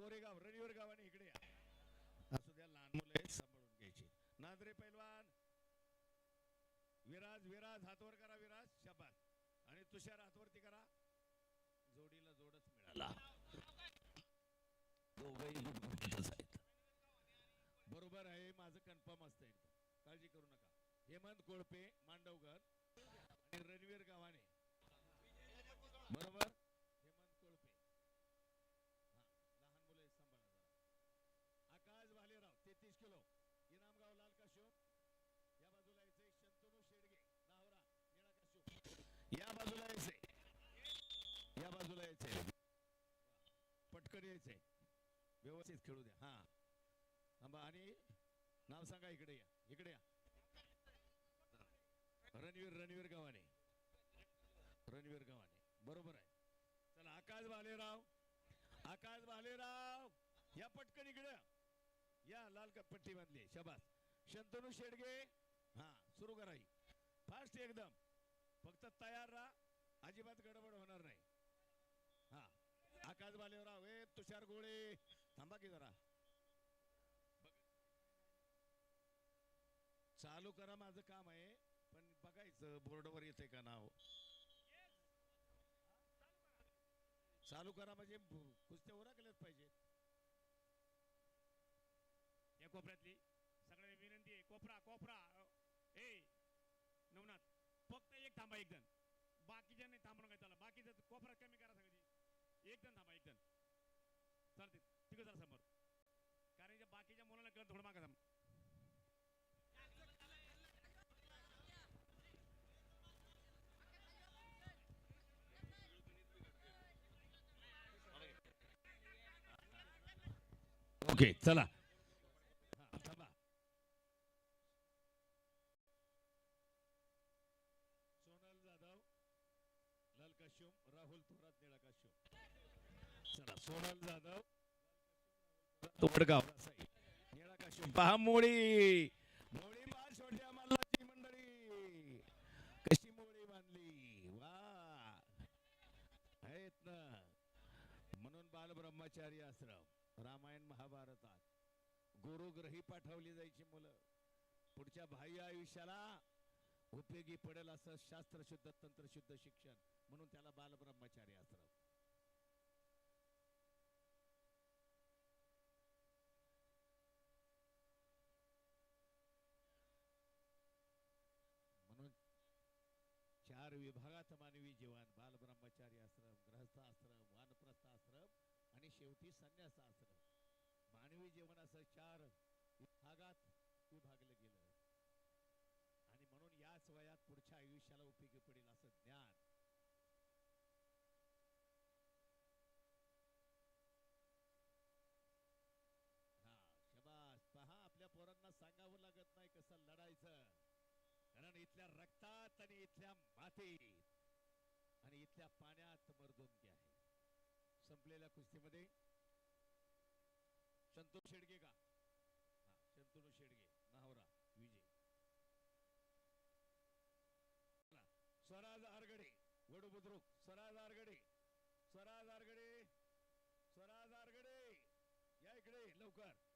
कोरेगाव रणवीर गावाने इकडे असू द्या लहान मुले सांभाळून घ्यायची. नांदरे पैलवान विराज विराज हातवर करा विराज शाबास. आणि तुषार हातवरती करा. जोडीला जोडच मिळाला. बरोबर आहे माझं कन्फर्म असतं एकदम काळजी करू नका. हेमंत कोळपे मांडवकर आणि रणवीर गावाने बरोबर हेमंत कोळपे हा लहान मुलं आहेत, सांभाळा जरा आकाश भालेराव तेहतीस किलो इनामगाव लाल काशोम या बाजूला यायचंय शंतनू शेडगे नावरा निळा काशोम या बाजूला यायचंय या बाजूला यायचंय पटकन यायचंय व्यवस्थित खेळू द्या. हा. थांबा आणि नाव सांगा इकडे या. इकडे या. रणवीर रणवीर गव्हाणे. रणवीर गव्हाणे. बरोबर आहे. चला आकाश भालेराव आकाश भालेराव या पटकन इकडे या. लाल पट्टी बांधली शबास. शंतनू शेडगे. हा सुरू करा ही. फास्ट एकदम. फक्त तयार राहा अजिबात गडबड होणार नाही हा आकाश भालेराव तुषार गोळे. थांबा की जरा. चालू करा माझं काम आहे पण बघायचं बोर्डवर येते का नाव? चालू करा म्हणजे कुस्त्या कुस्त्या उरकल्याच पाहिजे. या कोपऱ्यातली सगळ्यांना विनंती आहे कोपरा कोपरा. ए नवनाथ फक्त एक थांबा एक जण. बाकीच्या नाही थांबणं काय त्याला बाकीचं कोपरा कमी करा सगळी. एक जण थांबा एक जण. चालते तिकडे जरा समोर. कारण ज्या बाकीच्या मुलांना कळत थोडं मागा थांब. ओके चला हा, थांबा सोनल जाधव लाल काश्यम राहुल थोरात निळा काश्यम चला सोनल जाधव. वडगाव निळा काश्यम पहा मोळी मोळी बाळ आम्हाला ती मंडळी. कशी मोळी बांधली. वा. आहेत ना. म्हणून बालब्रह्मचारी आश्रम रामायण महाभारतात. गुरुग्रही पाठवली जायची मुलं. पुढच्या बाह्य आयुष्याला उपयोगी पडेल असं शास्त्रशुद्ध तंत्रशुद्ध शिक्षण. म्हणून त्याला बालब्रह्मचारी आश्रम. म्हणून चार विभागात मानवी जीवन बालब्रह्मचारी आश्रम ग्रहस्थ आश्रम वानप्रस्थ आश्रम आणि शेवटी संन्यास आश्रम. मानवी जीवन असं चार विभागात विभागले गेलं आणि म्हणून याच वयात पुढच्या आयुष्याला उपयोगी पडेल असं ज्ञान. हा शबास पहा आपल्या पोरांना सांगावं लागत नाही कसं लढायचं. कारण इथल्या रक्तात आणि इथल्या मातीत आणि इथल्या पाण्यात मर्दुमकी आहे संपलेल्या कुस्तीमध्ये. संतोष शेडगे का हा शंतनू शेडगे नाहवरा विजय चला, स्वराज आरगडे प्रमुख बुद्रुक स्वराज आरगडे स्वराज आरगडे स्वराज आरगडे या इकडे लवकर.